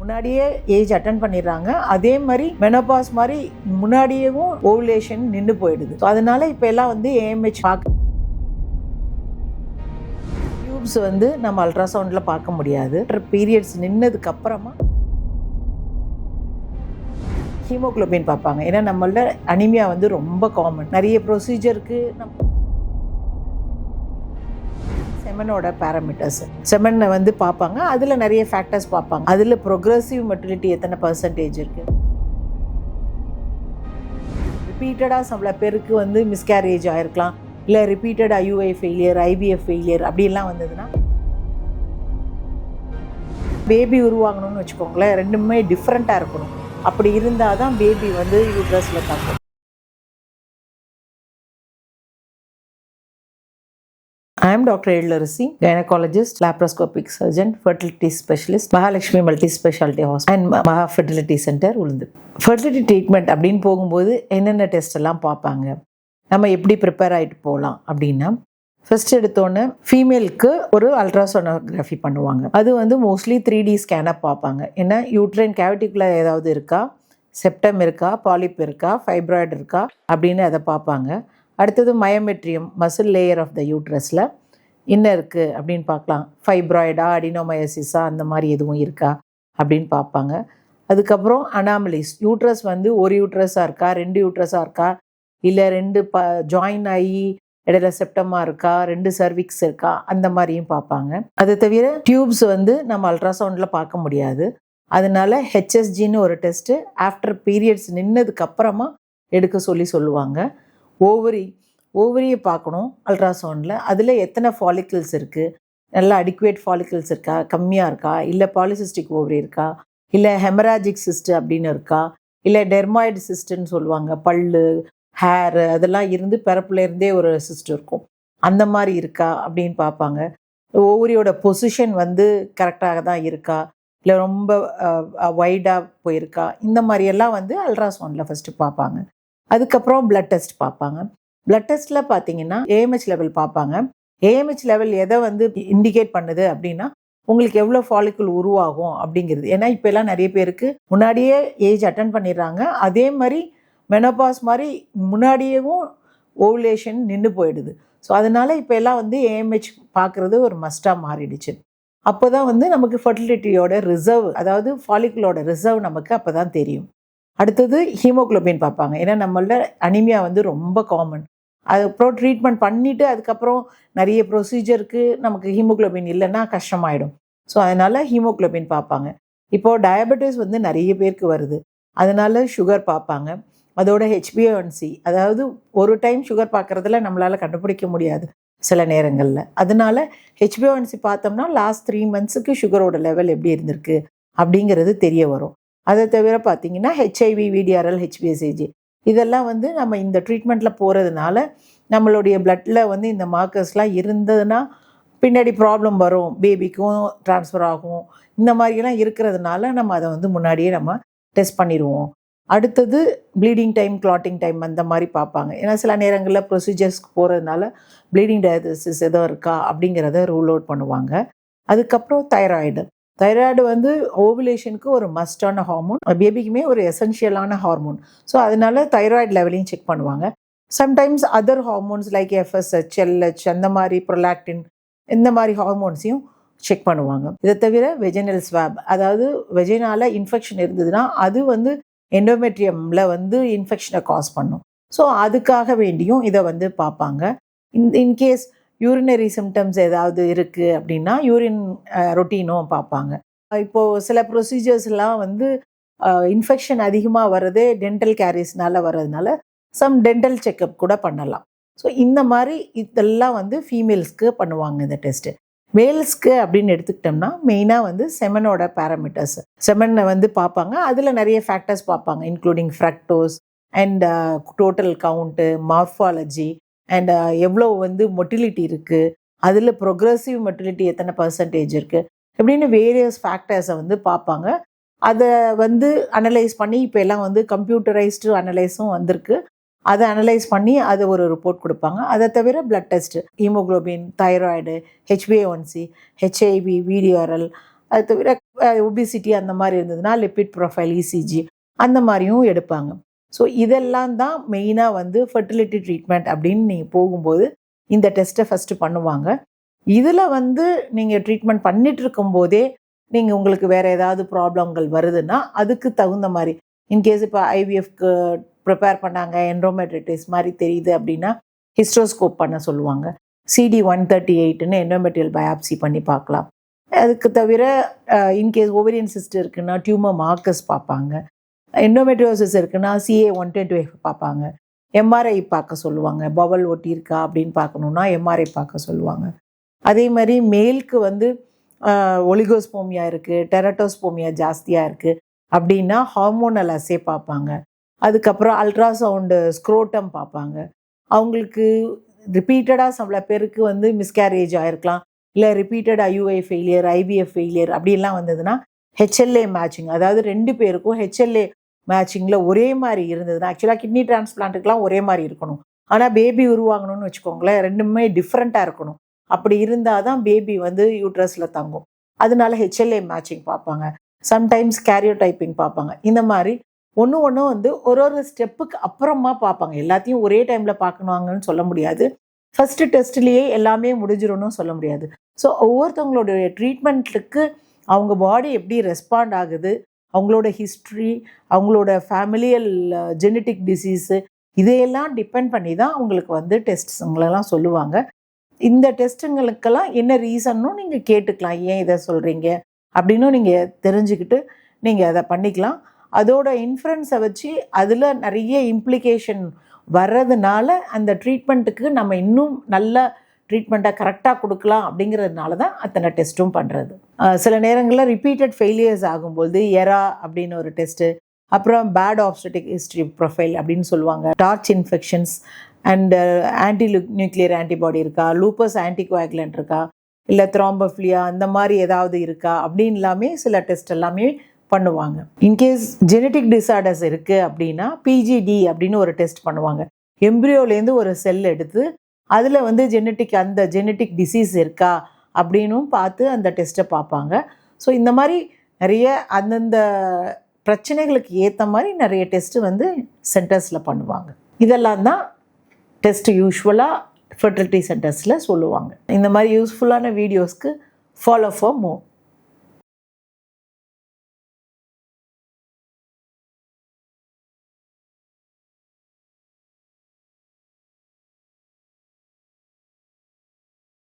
முன்னாடியே age attend பண்ணிடுறாங்க. அதே மாதிரி மெனோபாஸ் மாதிரி முன்னாடியேவும் ஓவுலேஷன் நின்று போயிடுது. ஸோ அதனால இப்போ எல்லாம் வந்து ஏஎம்ஹெச் பார்க்க டியூப்ஸ் வந்து நம்ம அல்ட்ராசவுண்டில் பார்க்க முடியாது. பீரியட்ஸ் நின்னதுக்கு அப்புறமா ஹீமோகுளோபின் பார்ப்பாங்க. ஏன்னா நம்மள அனிமியா வந்து ரொம்ப காமன் நிறைய ப்ரொசீஜருக்கு நம்ம செமனோட பேராமீட்டர்ஸ் செமனை வந்து பார்ப்பாங்க. அதில் நிறைய ஃபேக்டர்ஸ் பார்ப்பாங்க. அதில் ப்ரொக்ரெசிவ் மெட்டிலிட்டி எத்தனை பர்சன்டேஜ் இருக்குது ரிப்பீட்டடாக சில பேருக்கு வந்து மிஸ்கேரேஜ் ஆகிருக்கலாம் இல்லை repeated IUI failure IVF failure அப்படிலாம் வந்ததுன்னா பேபி உருவாகணும்னு வச்சுக்கோங்களேன். ரெண்டுமே டிஃப்ரெண்ட்டாக இருக்கணும். அப்படி இருந்தால் தான் பேபி வந்து யூட்ரஸில் தாக்கும். Am Dr. Edlarisi, gynecologist, laparoscopic surgeon, fertility specialist, Mahalakshmi Multi Specialty Hospital and Maha Fertility Center, உளுந்து. ஃபர்டிலிட்டி ட்ரீட்மெண்ட் அப்படின்னு போகும்போது என்னென்ன டெஸ்ட் எல்லாம் பார்ப்பாங்க? நம்ம எப்படி ப்ரிப்பேர் ஆகிட்டு போகலாம் அப்படின்னா ஃபர்ஸ்ட் எடுத்தோன்னே ஃபீமேலுக்கு ஒரு அல்ட்ராசோனோகிராஃபி பண்ணுவாங்க. அது வந்து மோஸ்ட்லி த்ரீ டி ஸ்கேனாக பார்ப்பாங்க. ஏன்னா யூட்ரைன் கேவிட்டிக்குள்ளே ஏதாவது இருக்கா? செப்டம் இருக்கா? பாலிப் இருக்கா? ஃபைப்ராய்டு இருக்கா? அப்படின்னு அதை பார்ப்பாங்க. அடுத்தது myometrium muscle layer of the யூட்ரஸில் என்ன இருக்குது அப்படின்னு பார்க்கலாம். ஃபைப்ராய்டா அடினோமயோசிஸா அந்த மாதிரி எதுவும் இருக்கா அப்படின்னு பார்ப்பாங்க. அதுக்கப்புறம் அனாமலிஸ் யூட்ரஸ் வந்து ஒரு யூட்ரஸாக இருக்கா ரெண்டு யூட்ரஸாக இருக்கா இல்லை ரெண்டு ப ஜாயின் ஆகி இடையில செப்டமாக இருக்கா ரெண்டு சர்விக்ஸ் இருக்கா அந்த மாதிரியும் பார்ப்பாங்க. அதை தவிர டியூப்ஸ் வந்து நம்ம அல்ட்ராசவுண்டில் பார்க்க முடியாது. அதனால ஹெச்எஸ்ஜின்னு ஒரு டெஸ்ட்டு ஆஃப்டர் பீரியட்ஸ் நின்னதுக்கு அப்புறமா எடுக்க சொல்லி சொல்லுவாங்க. ஓவரி ஓவரியை பார்க்கணும் அல்ட்ராசவுண்டில். அதில் எத்தனை ஃபாலிக்கிள்ஸ் இருக்குது நல்லா அடிக்குவேட் ஃபாலிக்கிள்ஸ் இருக்கா? கம்மியாக இருக்கா? இல்லை பாலிசிஸ்டிக் ஓவரி இருக்கா? இல்லை ஹெமராஜிக் சிஸ்ட் அப்படின்னு இருக்கா? இல்லை டெர்மாய்டு சிஸ்ட்டுன்னு சொல்லுவாங்க. பல்லு ஹேர் அதெல்லாம் இருந்து பிறப்புலேருந்தே ஒரு சிஸ்ட் இருக்கும். அந்த மாதிரி இருக்கா அப்படின்னு பார்ப்பாங்க. ஓவரியோட பொசிஷன் வந்து கரெக்டாக தான் இருக்கா? இல்லை ரொம்ப வைடாக போயிருக்கா? இந்த மாதிரியெல்லாம் வந்து அல்ட்ராசவுண்டில் ஃபஸ்ட்டு பார்ப்பாங்க. அதுக்கப்புறம் ப்ளட் டெஸ்ட் பார்ப்பாங்க. பிளட் டெஸ்ட்டில் பார்த்தீங்கன்னா ஏஎம்ஹெச் லெவல் பார்ப்பாங்க ஏஎம்ஹெச் லெவல் எதை வந்து இண்டிகேட் பண்ணுது அப்படின்னா உங்களுக்கு எவ்வளோ ஃபாலிக்குள் உருவாகும் அப்படிங்கிறது. ஏன்னா இப்போ எல்லாம் நிறைய பேருக்கு முன்னாடியே ஏஜ் அட்டன் பண்ணிடுறாங்க. அதே மாதிரி மெனோபாஸ் மாதிரி முன்னாடியேவும் ஓவுலேஷன் நின்று போயிடுது. ஸோ அதனால இப்போ எல்லாம் வந்து ஏஎம்ஹெச் பார்க்குறது ஒரு மஸ்ட்டாக மாறிடுச்சு. அப்போ தான் வந்து நமக்கு ஃபர்டிலிட்டியோட ரிசர்வ் அதாவது ஃபாலிக்குலோட ரிசர்வ் நமக்கு அப்போ தான் தெரியும். அடுத்தது ஹீமோகுளோபின் பார்ப்பாங்க ஏன்னா நம்மளோட அனிமியா வந்து ரொம்ப காமன் அதுக்கப்புறம் ட்ரீட்மெண்ட் பண்ணிவிட்டு அதுக்கப்புறம் நிறைய ப்ரொசீஜருக்கு நமக்கு ஹீமோகுளோபின் இல்லைன்னா கஷ்டமாயிடும். ஸோ அதனால் ஹீமோகுளோபின் பார்ப்பாங்க. இப்போது டயபெட்டிஸ் வந்து நிறைய பேருக்கு வருது. அதனால் சுகர் பார்ப்பாங்க. அதோட ஹெச்பிஓன்சி அதாவது ஒரு டைம் சுகர் பார்க்குறதுல நம்மளால் கண்டுபிடிக்க முடியாது சில நேரங்களில். அதனால ஹெச்பிஓன்சி பார்த்தோம்னா லாஸ்ட் த்ரீ மந்த்ஸுக்கு சுகரோட லெவல் எப்படி இருந்திருக்கு அப்படிங்கிறது தெரிய வரும். அதை தவிர பார்த்தீங்கன்னா ஹெச்ஐவி விடிஆர்எல் ஹெச்பிஎஸ்ஏஜி இதெல்லாம் வந்து நம்ம இந்த ட்ரீட்மெண்ட்டில் போகிறதுனால நம்மளுடைய பிளட்டில் வந்து இந்த மார்க்கர்ஸ்லாம் இருந்ததுன்னா பின்னாடி ப்ராப்ளம் வரும். பேபிக்கும் ட்ரான்ஸ்ஃபர் ஆகும். இந்த மாதிரியெல்லாம் இருக்கிறதுனால நம்ம அதை வந்து முன்னாடியே நம்ம டெஸ்ட் பண்ணிடுவோம். அடுத்தது ப்ளீடிங் டைம் கிளாட்டிங் டைம் அந்த மாதிரி பார்ப்பாங்க. ஏன்னா சில நேரங்களில் ப்ரொசீஜர்ஸ்க்கு போகிறதுனால ப்ளீடிங் டயசிஸ் எதோ இருக்கா அப்படிங்கிறத ரூல் அவுட் பண்ணுவாங்க. அதுக்கப்புறம் தைராய்டு தைராய்டு வந்து ஓவுலேஷனுக்கு ஒரு மஸ்டான ஹார்மோன் பேபிக்குமே ஒரு எசென்ஷியலான ஹார்மோன் ஸோ அதனால தைராய்டு லெவலையும் செக் பண்ணுவாங்க. Sometimes other hormones like FSH LH அந்த மாதிரி ப்ரொலாக்டின் இந்த மாதிரி ஹார்மோன்ஸையும் செக் பண்ணுவாங்க. இதை தவிர வெஜினல் ஸ்வாப் அதாவது வெஜினால இன்ஃபெக்ஷன் இருந்ததுன்னா அது வந்து எண்டோமெட்ரியமில் வந்து இன்ஃபெக்ஷனை காஸ் பண்ணும். ஸோ அதுக்காக வேண்டியும் இதை வந்து பார்ப்பாங்க. இன் இன்கேஸ் யூரினரி சிம்டம்ஸ் ஏதாவது இருக்குது அப்படின்னா யூரின் ரொட்டீனும் பார்ப்பாங்க. இப்போது சில ப்ரொசீஜர்ஸ்லாம் வந்து இன்ஃபெக்ஷன் அதிகமாக வர்றதே டென்டல் கேரிஸ்னால வர்றதுனால சம் டென்டல் செக்கப் கூட பண்ணலாம். ஸோ இந்த மாதிரி இதெல்லாம் வந்து ஃபீமேல்ஸ்க்கு பண்ணுவாங்க இந்த டெஸ்ட்டு மேல்ஸ்க்கு அப்படின்னு எடுத்துக்கிட்டோம்னா மெயினாக வந்து செமனோட பேராமீட்டர்ஸ் செமனை வந்து பார்ப்பாங்க. அதில் நிறைய ஃபேக்டர்ஸ் பார்ப்பாங்க including fructose and total count morphology and uh, எவ்வளோ வந்து மொட்டிலிட்டி இருக்குது அதில் ப்ரொக்ரெசிவ் மொட்டிலிட்டி எத்தனை பர்சன்டேஜ் இருக்குது இப்படின்னு வேரியஸ் ஃபேக்டர்ஸை வந்து பார்ப்பாங்க. அதை வந்து அனலைஸ் பண்ணி இப்போ எல்லாம் வந்து கம்ப்யூட்டரைஸ்டு அனலைஸும் வந்திருக்கு. அதை அனலைஸ் பண்ணி அதை ஒரு ரிப்போர்ட் கொடுப்பாங்க. அதை தவிர பிளட் டெஸ்ட் ஹீமோக்ளோபின் தைராய்டு ஹெச்பிஏஒன்சி ஹெச்ஐவி விடிஆர்எல் அது தவிர ஒபிசிட்டி அந்த மாதிரி இருந்ததுன்னா லிப்பிட் ப்ரொஃபைல் இசிஜி அந்த மாதிரியும் எடுப்பாங்க. ஸோ இதெல்லாம் தான் மெயினாக வந்து ஃபர்டிலிட்டி ட்ரீட்மெண்ட் அப்படின்னு நீங்கள் போகும்போது இந்த டெஸ்ட்டை ஃபஸ்ட்டு பண்ணுவாங்க. இதில் வந்து நீங்கள் ட்ரீட்மெண்ட் பண்ணிட்டு இருக்கும்போதே நீங்கள் உங்களுக்கு வேறு ஏதாவது ப்ராப்ளங்கள் வருதுன்னா அதுக்கு தகுந்த மாதிரி இன்கேஸ் இப்போ ஐவிஎஃப்க்கு ப்ரிப்பேர் பண்ணாங்க என்ரோமெட்ரிட்டிஸ் மாதிரி தெரியுது அப்படின்னா ஹிஸ்ட்ரோஸ்கோப் பண்ண சொல்லுவாங்க. சிடி ஒன் தேர்ட்டி எயிட்னு என்ரோமெட்ரியல் பயாப்சி பண்ணி பார்க்கலாம். அதுக்கு தவிர இன்கேஸ் ஓவரியன் சிஸ்ட் இருக்குன்னா டியூமர் மார்க்கஸ் பார்ப்பாங்க. எண்டோமெட்ரியோசிஸ் இருக்குன்னா சிஏ ஒன் டுவெண்ட்டி பார்ப்பாங்க. எம்ஆர்ஐ பார்க்க சொல்லுவாங்க. பவல் ஒட்டியிருக்கா அப்படின்னு பார்க்கணுன்னா எம்ஆர்ஐ பார்க்க சொல்லுவாங்க. அதே மாதிரி மேலுக்கு வந்து ஒலிகோஸ்போமியா இருக்குது டெரட்டோஸ்போமியா ஜாஸ்தியாக இருக்குது அப்படின்னா ஹார்மோனல் அசே பார்ப்பாங்க. அதுக்கப்புறம் அல்ட்ராசவுண்டு ஸ்க்ரோட்டம் பார்ப்பாங்க. அவங்களுக்கு ரிப்பீட்டடாக சில பேருக்கு வந்து மிஸ்கேரேஜ் ஆகிருக்கலாம் இல்லை repeated IUI failure IVF failure அப்படிலாம் வந்ததுன்னா ஹெச்எல்ஏ மேட்சிங் அதாவது ரெண்டு பேருக்கும் ஹெச்எல்ஏ மேட்சிங்கில் ஒரே மாதிரி இருந்ததுன்னா ஆக்சுவலாக கிட்னி டிரான்ஸ்பிளான்ட்டுக்கெலாம் ஒரே மாதிரி இருக்கணும். ஆனால் பேபி உருவாகணும்னு வச்சுக்கோங்களேன் ரெண்டுமே டிஃப்ரெண்ட்டாக இருக்கணும். அப்படி இருந்தால் தான் பேபி வந்து யூட்ரஸில் தங்கும். அதனால ஹெச்எல்ஏ மேட்சிங் பார்ப்பாங்க. சம்டைம்ஸ் கேரியோ டைப்பிங் பார்ப்பாங்க. இந்த மாதிரி ஒன்று ஒன்று வந்து ஒரு ஒரு ஸ்டெப்புக்கு அப்புறமா பார்ப்பாங்க. எல்லாத்தையும் ஒரே டைமில் பார்க்கணுவாங்கன்னு சொல்ல முடியாது. ஃபஸ்ட்டு டெஸ்ட்லேயே எல்லாமே முடிஞ்சிடும்னு சொல்ல முடியாது. ஸோ ஒவ்வொருத்தவங்களுடைய ட்ரீட்மெண்ட்டுக்கு அவங்க பாடி எப்படி ரெஸ்பாண்ட் ஆகுது அவங்களோட ஹிஸ்ட்ரி அவங்களோட ஃபேமிலியல் ஜெனட்டிக் டிசீஸு இதையெல்லாம் டிபெண்ட் பண்ணி தான் அவங்களுக்கு வந்து டெஸ்ட்ஸுங்களெல்லாம் சொல்லுவாங்க. இந்த டெஸ்ட்டுங்களுக்கெல்லாம் என்ன ரீசன்னும் நீங்கள் கேட்டுக்கலாம். ஏன் இதை சொல்கிறீங்க அப்படின்னும் நீங்கள் தெரிஞ்சுக்கிட்டு நீங்கள் அதை பண்ணிக்கலாம். அதோட இன்ஃப்ளன்ஸை வச்சு அதில் நிறைய இம்ப்ளிகேஷன் வர்றதுனால அந்த ட்ரீட்மெண்ட்டுக்கு நம்ம இன்னும் நல்ல ட்ரீட்மெண்ட்டை கரெக்டாக கொடுக்கலாம் அப்படிங்கிறதுனால தான் அத்தனை டெஸ்ட்டும் பண்ணுறது சில நேரங்களில் ரிப்பீட்டட் ஃபெயிலியர்ஸ் ஆகும்போது எரா அப்படின்னு ஒரு டெஸ்ட்டு அப்புறம் பேட் ஆப்ஸ்டட்டிக் ஹிஸ்ட்ரி ப்ரொஃபைல் அப்படின்னு சொல்லுவாங்க. TORCH infections and anti nuclear antibody இருக்கா? லூப்பஸ் ஆன்டிகோஆகுலண்ட் இருக்கா? இல்லை த்ராம்பஃப்ளியா அந்த மாதிரி ஏதாவது இருக்கா? அப்படின்னு எல்லாமே சில டெஸ்ட் எல்லாமே பண்ணுவாங்க. இன்கேஸ் ஜெனட்டிக் டிஸார்டர்ஸ் இருக்குது அப்படின்னா பிஜிடி அப்படின்னு ஒரு டெஸ்ட் பண்ணுவாங்க. எம்ப்ரியோலேருந்து ஒரு செல் எடுத்து அதில் வந்து ஜெனட்டிக் அந்த ஜெனட்டிக் டிசீஸ் இருக்கா அப்படின்னும் பார்த்து அந்த டெஸ்ட்டை பார்ப்பாங்க. ஸோ இந்த மாதிரி நிறைய அந்தந்த பிரச்சனைகளுக்கு ஏற்ற மாதிரி நிறைய டெஸ்ட்டு வந்து சென்டர்ஸில் பண்ணுவாங்க. இதெல்லாம் தான் டெஸ்ட் யூஸ்வலாக ஃபெர்டிலிட்டி சென்டர்ஸில் சொல்லுவாங்க. இந்த மாதிரி யூஸ்ஃபுல்லான வீடியோஸ்க்கு ஃபாலோ ஃபார் மோர்